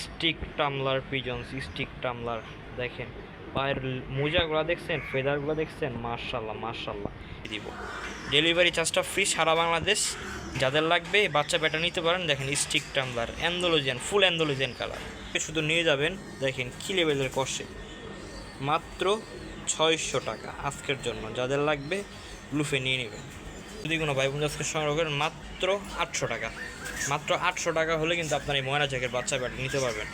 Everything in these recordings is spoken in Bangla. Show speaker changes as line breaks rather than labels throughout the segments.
Stick tumbler pigeons stick tumbler, দেখেন। পায়ের মোজাগুলো দেখছেন, ফেদারগুলো দেখছেন মার্শাল্লাহ মার্শাল্লাহ দিব। ডেলিভারি চার্জটা ফ্রি সারা বাংলাদেশ। যাদের লাগবে, বাচ্চা প্যাটা নিতে পারেন, দেখেন, stick tumbler, Andalusian full Andalusian colour শুধু নিয়ে যাবেন, দেখেন, কি লেভেলের কষে। মাত্র ছয়শো টাকা আজকের জন্য। যাদের লাগবে লুফে নিয়ে নেবেন। যদি কোনো ভাই বোন আজকে সংগ্রহ করেন মাত্র আটশো টাকা। মাত্র আটশো টাকা হলে কিন্তু আপনার এই ময়না চাকের বাচ্চা ব্যাট নিতে পারবেন।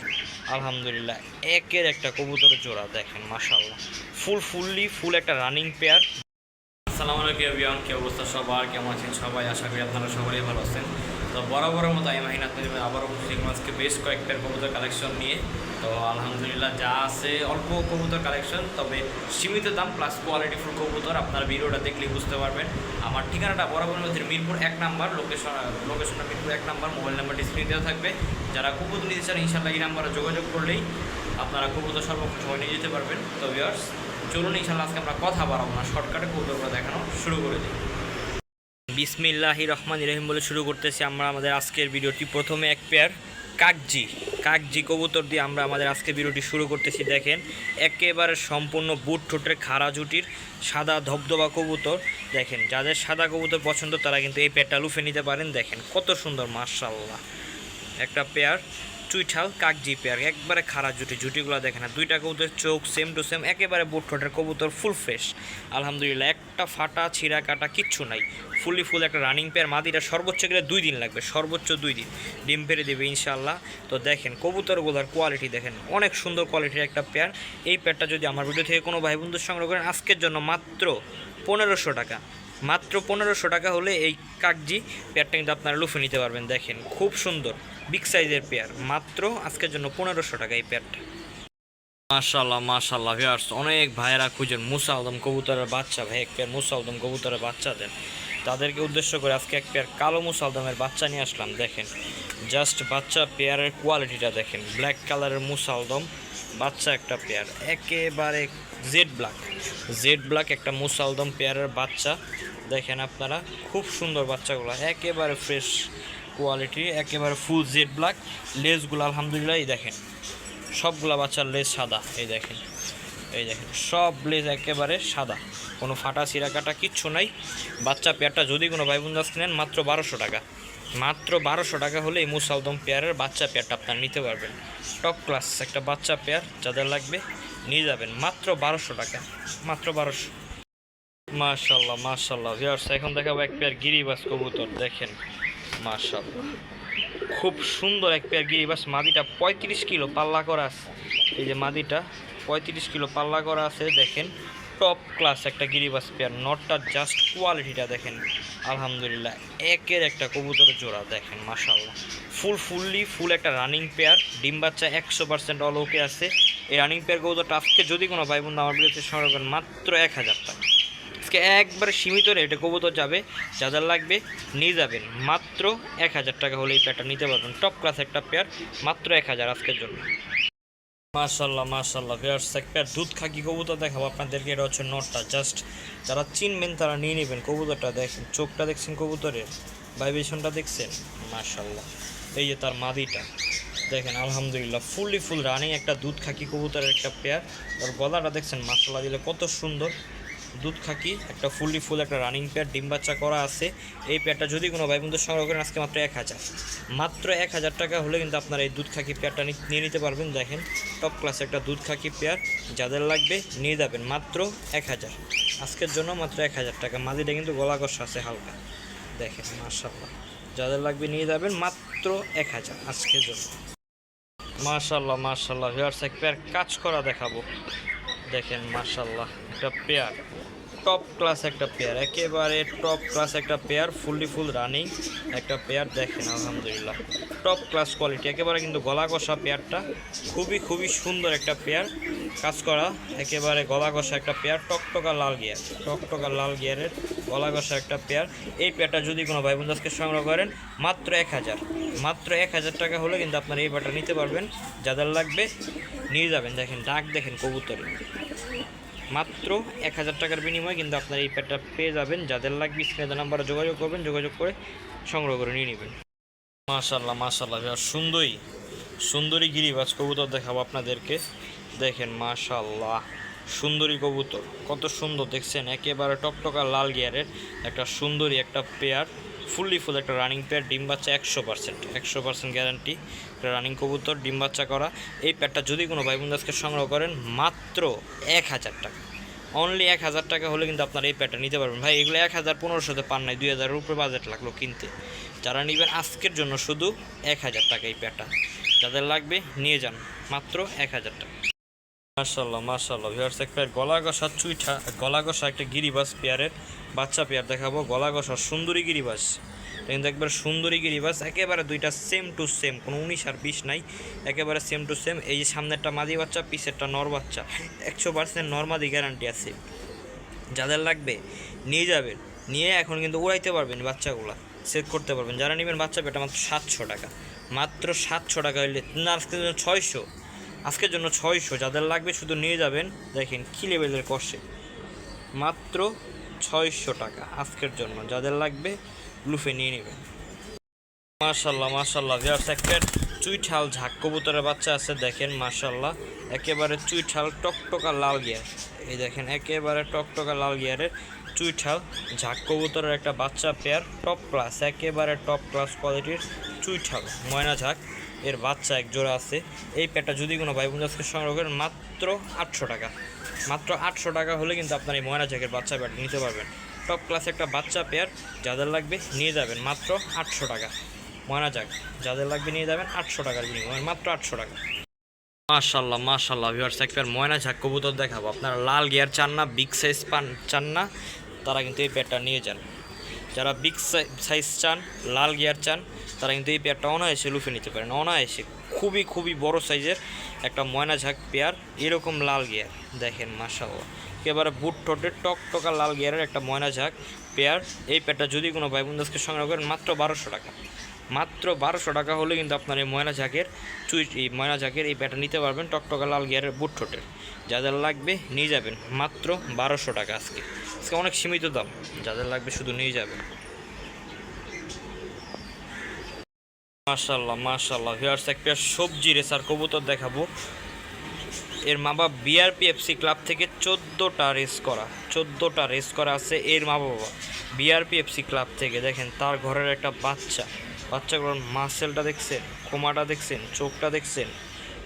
আলহামদুলিল্লাহ, একের একটা কবুতরের জোড়া, দেখেন মাসাল্লাহ ফুল, ফুললি ফুল একটা রানিং পেয়ার। আসসালামু আলাইকুম এভিয়ান কি অবস্থা সবার? কেমন আছেন সবাই? আশা করি আপনারা সবাই ভালো আছেন। তো বরাবরের মতো আমি মাহিন আপনাদের আবারও হলাম বেশ কয়েকটার কবুতর কালেকশন নিয়ে। তো আলহামদুলিল্লাহ যা আছে অল্প কবুতর কালেকশন তবে সীমিত দাম প্লাস কোয়ালিটি ফুল কবুতর। আপনার ভিডিওটা দেখলেই বুঝতে পারবেন। আমার ঠিকানাটা বরাবর মধ্যে মিরপুর এক নাম্বার লোকেশন লোকেশনটা মিরপুর এক নাম্বার মোবাইল নাম্বার ডিসপ্লে দেওয়া থাকবে। যারা কবুতর নিতে চান ইনশাল্লাহ এই নাম্বারে যোগাযোগ করলেই আপনারা কবুতর সর্বক্ষণ সময় নিয়ে যেতে পারবেন। তো ভিউয়ার্স চলুন ইনশাল্লাহ আজকে আমরা কথা বাড়াবো না শর্টকাটে কবুতরগুলো দেখানো শুরু করে দিই। বিসমিল্লাহি রহমান রহিম বলে শুরু করতেছি আমরা আমাদের আজকের ভিডিওটি। প্রথমে এক পেয়ার কাকজি কাকজি কবুতর দিয়ে আমরা আমাদের আজকের ভিডিওটি শুরু করতেছি। দেখেন, একেবারে সম্পূর্ণ বুট ঠোঁটের খাড়া জুটির সাদা ধবধবা কবুতর। দেখেন, যাদের সাদা কবুতর পছন্দ, তারা কিন্তু এই পেয়ারটা লুফে নিতে পারেন। দেখেন, কত সুন্দর মার্শাল্লাহ একটা পেয়ার চুইঠাল কাকজি পেয়ার, একবারে খাড়া জুটি। জুটিগুলো দেখেন না দুইটা কবুতর চোখ সেম টু সেম একেবারে বুট ঠোঁটের কবুতর ফুল ফ্রেশ আলহামদুলিল্লাহ একটা ফাটা, ছিঁড়া, কাটা কিচ্ছু নাই। ফুলি ফুল একটা রানিং পেয়ার মাদিটা সর্বোচ্চ গেলে দুই দিন লাগবে, সর্বোচ্চ দুই দিন। ডিম পেরে দেবে ইনশাল্লাহ তো দেখেন, কবুতরগুলোর কোয়ালিটি দেখেন, অনেক সুন্দর কোয়ালিটির একটা পেয়ার এই পেয়ারটা যদি আমার ভিডিও থেকে কোনো ভাই বন্ধু সংগ্রহ করেন, আজকের জন্য মাত্র পনেরোশো টাকা। মাত্র পনেরোশো টাকা হলে এই কাকজি পেয়ারটা কিন্তু আপনারা লুফে নিতে পারবেন, দেখেন। খুব সুন্দর বিগ সাইজের পেয়ার মাত্র আজকের জন্য পনেরোশো টাকা এই পেয়ারটা মাশাল্লাহ মাশাল্লাহ ভিউয়ার্স অনেক ভাইয়েরা খুঁজেন মুসা আদম কবুতরের বাচ্চা, ভাই এক পেয়ার মুসা আদম কবুতরের বাচ্চা দেন। তাদেরকে উদ্দেশ্য করে আজকে এক পেয়ার কালো মুসা আদমের বাচ্চা নিয়ে আসলাম, দেখেন। জাস্ট বাচ্চা পেয়ারের কোয়ালিটিটা দেখেন ব্ল্যাক কালারের মুসা আদম, বাচ্চা একটা পেয়ার একেবারে জেড ব্ল্যাক জেড ব্ল্যাক একটা মুসালদম পেয়ারের বাচ্চা। দেখেন আপনারা, খুব সুন্দর বাচ্চাগুলো, একেবারে ফ্রেশ কোয়ালিটি একেবারে ফুল জেড ব্ল্যাক লেজগুলো আলহামদুলিল্লাহ দেখেন। সবগুলা বাচ্চার লেজ সাদা। এই দেখেন এই দেখেন, সব লেজ একেবারে সাদা। কোনো ফাটা সিরা কাটা কিচ্ছু নাই। বাচ্চা পেয়ারটা যদি কোনো ভাই বোন নেন, মাত্র বারোশো টাকা। মাত্র বারোশো টাকা হলে এই মুসালদম পেয়ারের বাচ্চা পেয়ারটা আপনারা নিতে পারবেন। টপ ক্লাস একটা বাচ্চা পেয়ার যাদের লাগবে, নিয়ে যাবেন। মাত্র বারোশো টাকা, মাত্র বারোশো। মাশাল্লাহ মাশাল্লাহ ভিউয়ার্স এখন দেখাবো এক পেয়ার গিরিবাস কবুতর। দেখেন, মাশাল্লাহ। খুব সুন্দর এক পেয়ার গিরিবাস মাদিটা পঁয়ত্রিশ কিলো পাল্লা করা আছে। এই যে মাদিটা পঁয়ত্রিশ কিলো পাল্লা করা আছে, দেখেন। টপ ক্লাস একটা গিরিবাস পেয়ার। নটটার জাস্ট কোয়ালিটিটা দেখেন। আলহামদুলিল্লাহ, একের একটা কবুতরের জোড়া, দেখেন মাশাল্লাহ ফুল ফুললি ফুল একটা রানিং পেয়ার ডিম বাচ্চা একশো পার্সেন্ট অল ওকে আছে। এই রানিং পেয়ার কবুতরটা আজকে যদি কোনো ভাই বন্ধু আমার বিরুদ্ধে করেন, মাত্র এক হাজার টাকা। আজকে একবারে সীমিত রেটে কবুতর যাবে যাদের লাগবে নিয়ে যাবেন। মাত্র এক হাজার টাকা হলে এই পেয়ারটা নিতে পারবেন। টপ ক্লাস একটা পেয়ার মাত্র এক হাজার আজকের জন্য। মাশাল্লাহ মাশাল্লাহ পেয়ার্স এক পেয়ার দুধ খাকি কবুতর দেখাবো আপনাদেরকে। এটা হচ্ছে নটটা। জাস্ট যারা চিনবেন তারা নিয়ে নেবেন কবুতরটা। দেখেন, চোখটা দেখছেন কবুতরের? ভাইব্রেশনটা দেখছেন? মাশাল্লাহ এই যে তার মাদিটা। দেখেন, আলহামদুলিল্লাহ ফুললি ফুল রানিং একটা দুধ খাকি কবুতরের একটা পেয়ার তার গলাটা দেখছেন মাশাল্লাহ দিলে কত সুন্দর। দুধ খাকি, একটা ফুললি ফুল, একটা রানিং পেয়ার ডিম বাচ্চা করা আছে। এই পেয়ারটা যদি কোনো ভাই বন্ধু সংগ্রহ করেন, আজকে মাত্র এক হাজার। মাত্র এক হাজার টাকা হলে কিন্তু আপনারা এই দুধ খাকি পেয়ারটা নিয়ে নিতে পারবেন। দেখেন টপ ক্লাস একটা দুধ খাকি পেয়ার যাদের লাগবে নিয়ে যাবেন। মাত্র এক হাজার। আজকের জন্য মাত্র এক হাজার টাকা। মাদিটা কিন্তু গলা কষা আছে হালকা। দেখেন মার্শাল্লাহ যাদের লাগবে নিয়ে যাবেন, মাত্র এক হাজার আজকের জন্য। মার্শাল্লাহ মার্শাল্লাহ ভিউয়ার্স এক পেয়ার কাজ করা দেখাবো। দেখেন মার্শাল্লাহ একটা পেয়ার টপ ক্লাস একটা পেয়ার একেবারে টপ ক্লাস একটা পেয়ার ফুললি ফুল রানিং একটা পেয়ার দেখেন, আলহামদুলিল্লাহ। টপ ক্লাস কোয়ালিটি একেবারে কিন্তু গলা কষা পেয়ারটা খুবই খুবই সুন্দর একটা পেয়ার কাজ করা, একেবারে গলা কষা একটা পেয়ার টকটকা লাল গিয়ার টকটকা লাল গিয়ারের গলা কষা একটা পেয়ার এই পেয়ারটা যদি কোনো ভাই বন্ধুকে সংগ্রহ করেন, মাত্র এক হাজার। মাত্র এক হাজার টাকা হলে কিন্তু আপনার এই পেয়ারটা নিতে পারবেন। যাদের লাগবে নিয়ে যাবেন, দেখেন, ডাক দেখেন কবুতরে মাত্র এক হাজার টাকার বিনিময়ে কিন্তু আপনার এই প্যাডটা পেয়ে যাবেন। যাদের লাগবে স্ক্রিনে নাম্বারে যোগাযোগ করবেন, যোগাযোগ করে সংগ্রহ করে নিয়ে নেবেন। মাশাল্লাহ মাশাল্লাহ সুন্দরই সুন্দরী গিরিবাজ কবুতর দেখাবো আপনাদেরকে। দেখেন মাশাল্লাহ সুন্দরী কবুতর, কত সুন্দর, দেখছেন? একেবারে টকটকা লাল গিয়ারের একটা সুন্দরী একটা পেয়ার ফুললি ফুল একটা রানিং পেয়ার ডিম বাচ্চা একশো পার্সেন্ট একশো পার্সেন্ট গ্যারান্টি একটা রানিং কবুতর, ডিম বাচ্চা করা। এই পেয়ারটা যদি কোনো ভাই বোনদাসকে সংগ্রহ করেন, মাত্র এক হাজার টাকা। অনলি এক হাজার টাকা হলে কিন্তু আপনারা এই প্যাডটা নিতে পারবেন। ভাই, এগুলো এক হাজার পনেরোশোতে পান নাই, দুই হাজারের উপরে বাজেট লাগল কিনতে। যারা নেবেন আজকের জন্য শুধু এক হাজার টাকা এই প্যাডটা যাদের লাগবে, নিয়ে যান, মাত্র এক হাজার টাকা। মার্শাল্লাহ মার্শাল্লাহ ভিউয়ার্স একটা গলা ঘষা চুইঠা গলা ঘষা একটা গিরিবাস পেয়ারের বাচ্চা পেয়ার দেখাবো, গলা ঘষা সুন্দরী গিরিবাস। কিন্তু একবার সুন্দরী গিরিবাস, একেবারে দুইটা সেম টু সেম কোনো উনিশ আর বিশ নাই, একেবারে সেম টু সেম এই যে সামনেরটা মাদি বাচ্চা পিসেরটা নর বাচ্চা, একশো পার্সেন্ট নর্মাদি গ্যারান্টি আছে। যাদের লাগবে, নিয়ে যাবেন, নিয়ে এখন কিন্তু উড়াইতে পারবেন বাচ্চাগুলা সেট করতে পারবেন। যারা নেবেন বাচ্চা পেটা মাত্র সাতশো টাকা, মাত্র সাতশো টাকা হইলে, না, আজকের জন্য ছয়শো, আজকের জন্য ছয়শো, যাদের লাগবে শুধু নিয়ে যাবেন। দেখেন কী লেভেলের কষে মাত্র ছয়শো টাকা আজকের জন্য। যাদের লাগবে লুফে নিয়ে নেবেন। মাশাল্লাহ মাশাল্লাহ ভিউয়ার্স একটা চুইঠাল ঝাক। কবুতরের বাচ্চা আছে, দেখেন, মাশাল্লাহ। একেবারে চুইঠাল টকটকা লাল গিয়ার এই দেখেন, একেবারে টকটকা লাল গিয়ারের চুইঠাল ঝাক। কবুতরের একটা বাচ্চা পেয়ার টপ ক্লাস একেবারে টপ ক্লাস কোয়ালিটির চুইঠাল, ময়না ঝাক। এর বাচ্চা এক জোড়া আছে। এই পেয়ারটা যদি কোনো ভাই বোনকে সংগ্রহ করেন, মাত্র আটশো টাকা। মাত্র আটশো টাকা হলে কিন্তু আপনার এই ময়না ঝাঁকের বাচ্চা পেয়ারটা নিতে পারবেন। টপ ক্লাস একটা বাচ্চা পেয়ার যাদের লাগবে নিয়ে যাবেন মাত্র আটশো টাকা। ময়না যাক যাদের লাগবে নিয়ে যাবেন আটশো টাকার বিনিময়ে, মাত্র আটশো টাকা। মাশাল্লাহ মাশাল্লাহ ভিউয়ার্স একবার ময়না ঝাক কবুতর দেখাবো। আপনারা লাল গিয়ার চান না বিগ সাইজ পান, চান না, তারা কিন্তু এই পেয়ারটা নিয়ে যান। যারা বিগ সাইজ চান, লাল গিয়ার চান তারা কিন্তু এই পেয়ারটা অনায়াসে লুফে নিতে পারেন অনায়াসে খুবই খুবই বড় সাইজের একটা ময়না ঝাঁক পেয়ার এরকম লাল গিয়ার দেখেন মাশাল্লাহ একেবারে বুট ঠোঁটের টকটকা লাল গিয়ারের একটা ময়না ঝাঁক পেয়ার এই পেয়ারটা যদি কোনো ভাই বোনদাসকে সংগ্রহ করেন, মাত্র বারোশো টাকা। মাত্র বারোশো টাকা হলে কিন্তু আপনার এই ময়না ঝাঁকের চুই এই ময়না ঝাঁকের এই প্যাটা নিতে পারবেন টকটকা লাল গিয়ারের বুট ঠোঁটের যাদের লাগবে নিয়ে যাবেন, মাত্র বারোশো টাকা আজকে। আজকে অনেক সীমিত দাম, যাদের লাগবে শুধু নিয়ে যাবেন। মাশাল্লাহ মাশাল্লাহ ভিউয়ার্স একটা সবজি রেসার কবুতর দেখাবো। এর মা বাবা বিআরপি এফসি ক্লাব থেকে চোদ্দোটা রেস করা, চোদ্দোটা রেস করা আছে এর মা বাবা বিআরপি এফসি ক্লাব থেকে। দেখেন, তার ঘরের একটা বাচ্চা, বাচ্চাগুলোর মাসেলটা দেখছেন, কোমাটা দেখছেন, চোখটা দেখছেন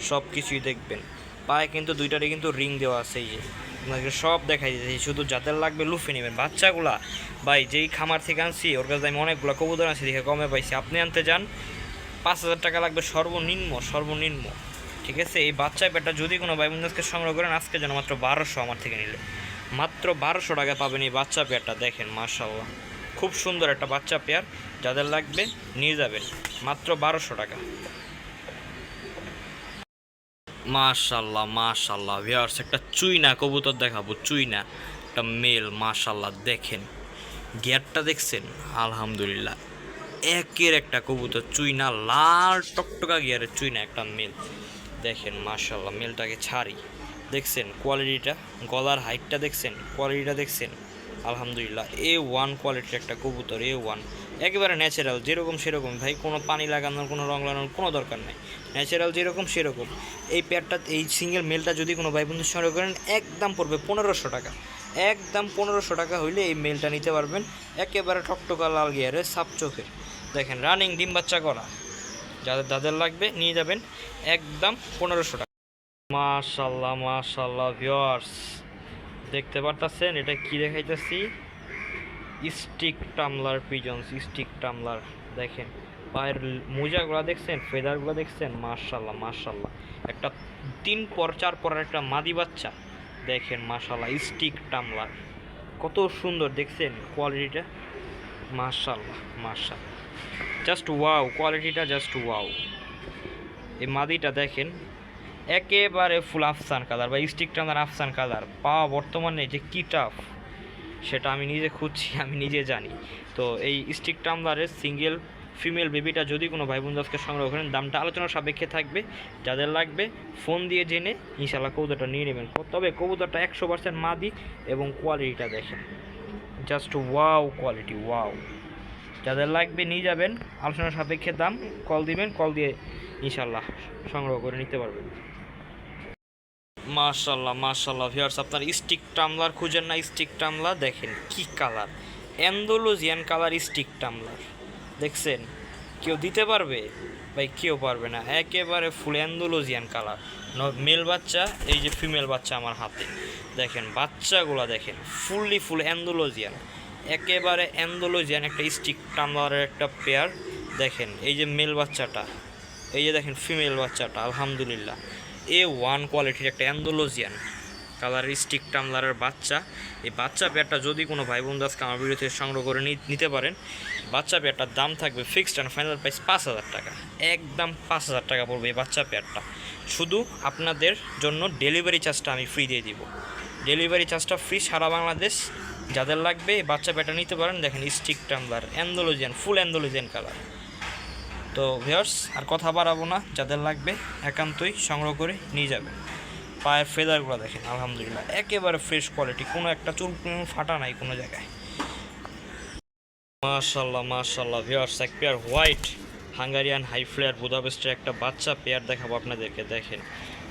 সব কিছুই দেখবেন। পায়ে কিন্তু দুইটারই কিন্তু রিং দেওয়া আছে এই যে। আপনাকে সব দেখাই দিতেছি শুধু যাদের লাগবে লুফে নেবেন। বাচ্চাগুলা, ভাই, যেই খামার থেকে আনছি, ওর কাছে আমি অনেকগুলো কবুতর আনছি, দেখে কমে পাইছি। আপনি আনতে যান পাঁচ হাজার টাকা লাগবে সর্বনিম্ন সর্বনিম্ন। ঠিক আছে? এই বাচ্চা পেটা যদি কোনো ভাই সংগ্রহ করেন, আজকে যেন মাত্র বারোশো আমার থেকে নিলে। মাত্র বারোশো টাকা পাবেন এই বাচ্চা পেয়ারটা, দেখেন মার্শাল্লাহ খুব সুন্দর একটা বাচ্চা পেয়ার, যাদের লাগবে নিয়ে যাবেন, মাত্র বারোশো টাকা। মাশাল্লাহ মাশাল্লাহ ভিউয়ার্স একটা চুইনা কবুতর দেখাবো, চুইনা, একটা মেল মাশাল্লাহ দেখেন। গিয়ারটা দেখছেন? আলহামদুলিল্লাহ। একের একটা কবুতর, চুইনা লাল টকটকা গিয়ারের চুইনা একটা মেল। দেখেন মাশাল্লাহ মেলটাকে ছাড়ি। দেখছেন কোয়ালিটিটা গলার হাইটটা দেখছেন কোয়ালিটিটা দেখছেন। আলহামদুলিল্লাহ এ ওয়ান কোয়ালিটির একটা কবুতর এ ওয়ান একেবারে ন্যাচারাল যেরকম সেরকম। ভাই, কোনো পানি লাগানোর, কোনো রং লাগানোর কোনো দরকার নাই। ন্যাচারাল যেরকম, সেরকম। এই পেয়ারটা এই সিঙ্গেল মেলটা যদি কোনো ভাই বন্ধুর সঙ্গে করেন, একদম পড়বে পনেরোশো টাকা। একদম পনেরোশো টাকা হইলে এই মেলটা নিতে পারবেন। একেবারে টকটকা লাল গিয়ারের, সাপ চোখের। দেখেন রানিং ডিম বাচ্চা করা। যাদের যাদের লাগবে, নিয়ে যাবেন একদম পনেরোশো টাকা। মাশাল্লাহ মাশাল্লাহ ভিওয়ার্স দেখতে পারতাছেন, এটা কি দেখাইতেছি? Stick tumbler pigeons stick tumbler দেখেন, পায়ের মোজাগুলো দেখছেন ফেদারগুলো দেখছেন? মার্শাল্লাহ মার্শাল্লাহ একটা তিন পর, চার পরের একটা মাদি বাচ্চা। দেখেন মার্শাল্লাহ স্টিক টামলার কত সুন্দর, দেখছেন? কোয়ালিটিটা মার্শাল্লাহ মার্শাল্লাহ জাস্ট ওয়াও কোয়ালিটিটা জাস্ট ওয়াও এই মাদিটা দেখেন, একেবারে ফুল আফসান কালার বা স্টিক টানার আফসান কালার পাওয়া বর্তমানে যে কি টাফ সেটা আমি নিজে খুঁজছি, আমি নিজে জানি। তো এই স্টিক টামলারের সিঙ্গেল ফিমেল বেবিটা যদি কোনো ভাই বোনদাসকে সংগ্রহ করেন, দামটা আলোচনার সাপেক্ষে থাকবে। যাদের লাগবে ফোন দিয়ে জেনে ইনশাল্লাহ কবুতরটা নিয়ে নেবেন। তবে কবুতরটা একশো পার্সেন্ট মাদি এবং কোয়ালিটিটা দেখেন। জাস্ট ওয়াও কোয়ালিটি ওয়াও যাদের লাগবে নিয়ে যাবেন আলোচনা সাপেক্ষে দাম কল দিবেন কল দিয়ে ইনশাল্লাহ সংগ্রহ করে নিতে পারবেন। মাশাল্লাহ মাশাল্লাহ ভিউয়ার্স আপনার স্টিক টামলার খুঁজেন না স্টিক টামলার দেখেন কি colour Andalusian colour stick tumbler দেখছেন? কেউ দিতে পারবে? ভাই, কেউ পারবে না। একেবারে ফুল অ্যান্ডোলোজিয়ান কালার মেল বাচ্চা, এই যে ফিমেল বাচ্চা আমার হাতে। দেখেন, বাচ্চাগুলো দেখেন ফুললি ফুল অ্যান্ডোলোজিয়ান একেবারে অ্যান্ডোলোজিয়ান একটা স্টিক টামলারের একটা পেয়ার দেখেন, এই যে মেল বাচ্চাটা, এই যে দেখেন ফিমেল বাচ্চাটা, আলহামদুলিল্লাহ। এ ওয়ান কোয়ালিটির একটা অ্যান্ডোলোজিয়ান কালার স্টিক টামলারের বাচ্চা। এই বাচ্চা পেয়ারটা যদি কোনো ভাই বন্ধু আজকে আমার ভিডিও থেকে সংগ্রহ করে নিতে পারেন, বাচ্চা পেয়ারটার দাম থাকবে ফিক্সড অ্যান্ড ফাইনাল প্রাইস পাঁচ হাজার টাকা। একদম পাঁচ হাজার টাকা পড়বে এই বাচ্চা পেয়ারটা শুধু আপনাদের জন্য ডেলিভারি চার্জটা আমি ফ্রি দিয়ে দিব। ডেলিভারি চার্জটা ফ্রি সারা বাংলাদেশ যাদের লাগবে বাচ্চা পেয়ারটা নিতে পারেন। দেখেন stick tumbler Andalusian full Andalusian colour তো ভিউয়ার্স আর কথা বাড়াবো না, যাদের লাগবে একান্তই সংগ্রহ করে নিয়ে যাবে পায়ের ফেদারগুলো দেখেন, আলহামদুলিল্লাহ, একেবারে ফ্রেশ কোয়ালিটি কোনো একটা চুল ফাটা নাই কোনো জায়গায়। মাশাল্লাহ মাশাল্লাহ ভিউয়ার্স এক pair white Hungarian high flyer বুদাপেস্টের একটা বাচ্চা পেয়ার দেখাবো আপনাদেরকে, দেখেন।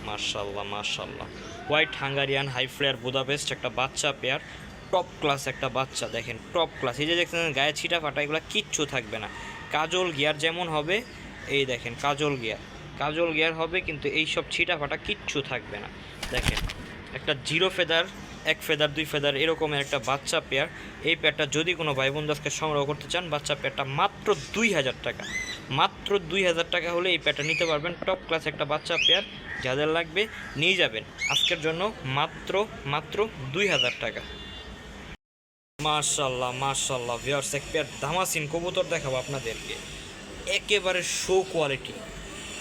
মাশাল্লাহ মাশাল্লাহ white Hungarian high flyer Budapest একটা বাচ্চা পেয়ার টপ ক্লাস একটা বাচ্চা, দেখেন টপ ক্লাস এই যে দেখছেন গায়ে ছিটা ফাটা, এগুলো কিচ্ছু থাকবে না। কাজল গিয়ার যেমন হবে, এই দেখেন কাজল গিয়ার কাজল গিয়ার হবে, কিন্তু এই সব ছিটা ফাটা কিচ্ছু থাকবে না। দেখেন, একটা জিরো ফেদার এক ফেদার দুই ফেদার এরকমের একটা বাচ্চা পেয়ার এই পেয়ারটা যদি কোনো ভাই বন্ধু সংগ্রহ করতে চান, বাচ্চা পেয়ারটা মাত্র দুই হাজার টাকা। মাত্র দুই হাজার টাকা হলে এই পেয়ারটা নিতে পারবেন। টপ ক্লাস একটা বাচ্চা পেয়ার যাদের লাগবে, নিয়ে যাবেন। আজকের জন্য মাত্র মাত্র দুই হাজার টাকা। মাশাল্লাহ মাশাল্লাহ ভিউয়ার্স এক ধামাসিন কবুতর দেখাবো আপনাদেরকে। একেবারে শো কোয়ালিটি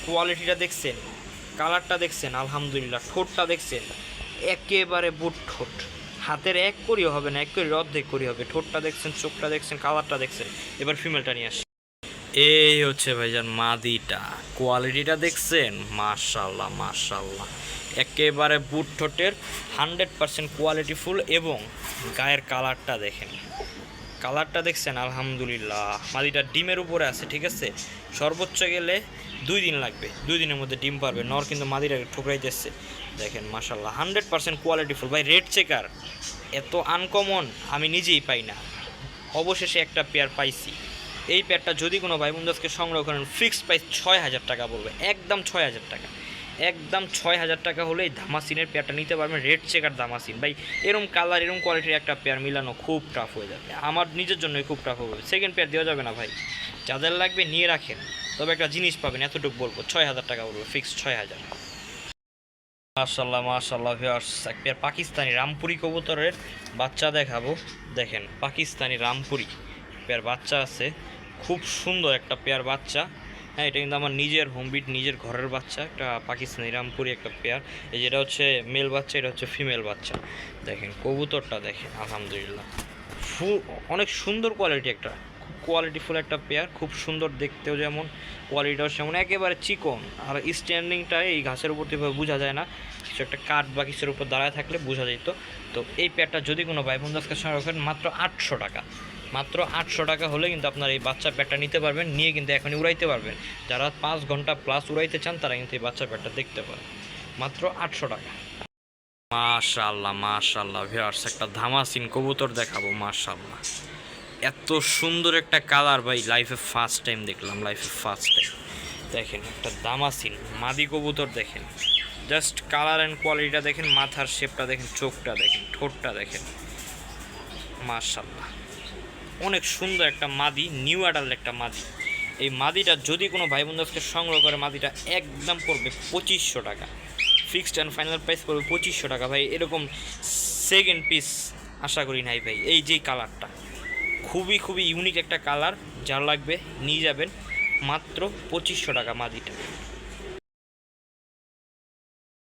কোয়ালিটিটা দেখছেন কালারটা দেখছেন, আলহামদুলিল্লাহ ঠোঁটটা দেখছেন, একেবারে বুট ঠোঁট হাতের এক করিও হবে না, এক করি অর্ধেক করি হবে। ঠোঁটটা দেখছেন, চোখটা দেখছেন কালারটা দেখছেন। এবার ফিমেলটা নিয়ে আসি। এই হচ্ছে ভাইজান মাদিটা। কোয়ালিটিটা দেখছেন? মাশাল্লাহ মাশাল্লাহ একেবারে বুট ঠোঁটের হান্ড্রেড পার্সেন্ট কোয়ালিটিফুল এবং গায়ের কালারটা দেখেন। কালারটা দেখছেন? আলহামদুলিল্লাহ। মাদিটা ডিমের উপরে আছে, ঠিক আছে? সর্বোচ্চ গেলে দুই দিন লাগবে। দুই দিনের মধ্যে ডিম পারবে, নর কিন্তু মাদিটা ঠুকরাইতেছে দেখেন মাশাল্লাহ হান্ড্রেড পার্সেন্ট কোয়ালিটিফুল ভাই, রেড চেকার, এত আনকমন আমি নিজেই পাই না। অবশেষে একটা পেয়ার পাইছি। এই পেয়ারটা যদি কোনো ভাই বন্ধু আজকে সংগ্রহ করেন ফিক্সড প্রাইস ছয় হাজার টাকা বলবে, একদম ছয় হাজার টাকা। একদম ছয় হাজার টাকা হলে এই ধামাসিনের পেয়ারটা নিতে পারবেন রেড চেকার ধামাসিন ভাই, এরম কালার এরম কোয়ালিটির একটা পেয়ার মিলানো খুব টাফ হয়ে যাবে। আমার নিজের জন্যই খুব টাফ হবে। সেকেন্ড পেয়ার দেওয়া যাবে না ভাই। যাদের লাগবে নিয়ে রাখেন। তবে একটা জিনিস পাবেন, এতটুকু বলব ছয় হাজার টাকা বলব ফিক্সড ছয় হাজার মাশাল্লাহ মাশাল্লাহ ভিউয়ার্স এক পেয়ার পাকিস্তানি রামপুরি কবুতরের বাচ্চা দেখাবো। দেখেন, পাকিস্তানি রামপুরি। পেয়ার বাচ্চা আছে। খুব সুন্দর একটা পেয়ার বাচ্চা। হ্যাঁ এটা কিন্তু আমার নিজের হোমবিট নিজের ঘরের বাচ্চা, একটা পাকিস্তানি রামপুরি একটা পেয়ার এই যেটা হচ্ছে মেল বাচ্চা, এটা হচ্ছে ফিমেল বাচ্চা। দেখেন, কবুতরটা দেখেন, আলহামদুলিল্লাহ। ফু অনেক সুন্দর কোয়ালিটি একটা, খুব কোয়ালিটিফুল একটা পেয়ার খুব সুন্দর দেখতেও যেমন কোয়ালিটিটাও সেমন, একেবারে চিকন। আর স্ট্যান্ডিংটা এই ঘাসের উপর থেকে বোঝা যায় না। কিছু একটা কাঠ বা কিছুর উপর দাঁড়ায় থাকলে বোঝা যেত। তো এই পেয়ারটা যদি কোনো ভাই আজকে সংগ্রহ মাত্র আটশো টাকা। মাত্র আটশো টাকা হলে কিন্তু আপনার এই বাচ্চা পেয়ারটা নিতে পারবেন, নিয়ে কিন্তু এখনই উড়াইতে পারবেন। যারা পাঁচ ঘণ্টা প্লাস উড়াইতে চান, তারা কিন্তু এই বাচ্চা পেয়ারটা দেখতে পারেন। মাত্র আটশো টাকা। মাশাল্লাহ মাশাল্লাহ ভিউয়ার্স, একটা ধামাসিন কবুতর দেখাবো মাশাল্লাহ এত সুন্দর একটা কালার ভাই লাইফে ফার্স্ট টাইম দেখলাম লাইফে ফার্স্ট টাইম দেখেন, একটা দামাসিন মাদি কবুতর দেখেন। জাস্ট কালার অ্যান্ড কোয়ালিটিটা দেখেন, মাথার শেপটা দেখেন, চোখটা দেখেন, ঠোঁটটা দেখেন। মাশাল্লাহ অনেক সুন্দর একটা মাদি নিউ অ্যাডাল্ট একটা মাদি। এই মাদিটা যদি কোনো ভাই বন্ধু সংগ্রহ করে, মাদিটা একদম পড়বে পঁচিশশো টাকা। ফিক্সড অ্যান্ড ফাইনাল প্রাইস পড়বে পঁচিশশো টাকা। ভাই, এরকম সেকেন্ড পিস আশা করি নাই ভাই। এই যে কালারটা, খুবই খুবই ইউনিক একটা কালার। যার লাগবে, নিয়ে যাবেন মাত্র পঁচিশশো টাকা মাদিটা।